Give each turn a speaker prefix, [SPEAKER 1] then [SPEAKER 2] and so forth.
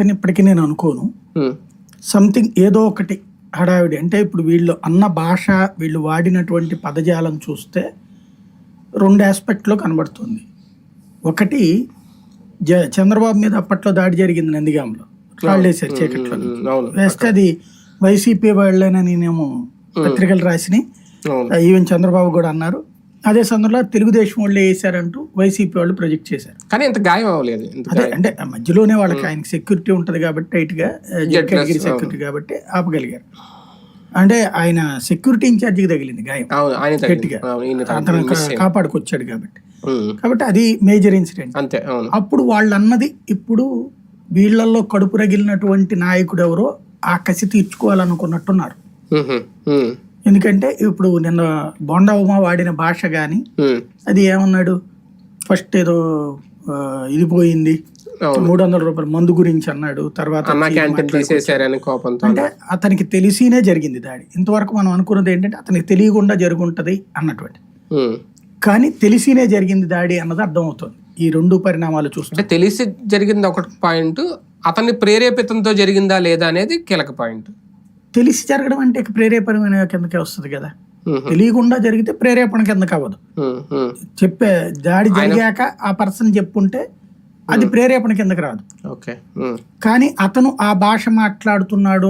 [SPEAKER 1] అని ఇప్పటికీ నేను అనుకోను. సంథింగ్ ఏదో ఒకటి హడావిడి. అంటే ఇప్పుడు వీళ్ళు అన్న భాష వీళ్ళు వాడినటువంటి పదజాలం చూస్తే రెండు ఆస్పెక్ట్లో కనబడుతుంది. ఒకటి జ చంద్రబాబు మీద అప్పట్లో దాడి జరిగింది నందిగాంలో. రాళ్ళు చీకట్లో వేస్తే అది వైసీపీ వాళ్ళేనని నేను పత్రికలు రాసినాయి ఈవెన్ చంద్రబాబు కూడా అన్నారు. అదే సందర్భంలో తెలుగుదేశం వాళ్ళు వేసారంటూ వైసీపీ వాళ్ళు ప్రొజెక్ట్ చేశారు.
[SPEAKER 2] కానీ ఇంత గాయం అవ్వలేదు
[SPEAKER 1] అదే అంటే మధ్యలోనే వాళ్ళకి ఆయనకి సెక్యూరిటీ ఉంటది కాబట్టి టైట్గా కేటగిరీ సెక్యూరిటీ కాబట్టి ఆపగలిగారు. అంటే ఆయన సెక్యూరిటీ ఇన్ఛార్జికి తగిలింది గాయం. గట్టిగా. అతను. కాపాడుకొచ్చాడు కాబట్టి. కాబట్టి అది మేజర్ ఇన్సిడెంట్
[SPEAKER 2] అంతే
[SPEAKER 1] అప్పుడు వాళ్ళు అన్నది ఇప్పుడు వీళ్ళల్లో కడుపు రగిలినటువంటి నాయకుడు ఎవరో ఆ కసి తీర్చుకోవాలనుకున్నట్టున్నారు. ఎందుకంటే ఇప్పుడు నిన్న బొండా ఉమా వాడిన భాష కానీ అది ఏమన్నాడు? ఫస్ట్ ఏదో ఇది పోయింది. మూడు వందల రూపాయల మందు గురించి అన్నాడు. తర్వాత అంటే అతనికి తెలిసినే జరిగింది దాడి. ఇంతవరకు మనం అనుకున్నది ఏంటంటే అతనికి తెలియకుండా జరుగుంటది అన్నటువంటి. కానీ తెలిసినే జరిగింది దాడి అన్నది అర్థమవుతుంది. ఈ రెండు పరిణామాలు చూస్తుంటే.
[SPEAKER 2] తెలిసి జరిగింది ఒక పాయింట్ అతన్ని ప్రేరేపితంతో జరిగిందా లేదా అనేది కీలక పాయింట్.
[SPEAKER 1] తెలిసి జరగడం అంటే ఇక ప్రేరేపణ కిందకే వస్తుంది కదా. తెలియకుండా జరిగితే ప్రేరేపణ కిందకి అవ్వదు. చెప్పే దాడి జరిగాక ఆ పర్సన్ చెప్పుంటే అది ప్రేరేపణ కిందకి రాదు.
[SPEAKER 2] ఓకే.
[SPEAKER 1] కానీ అతను ఆ భాష మాట్లాడుతున్నాడు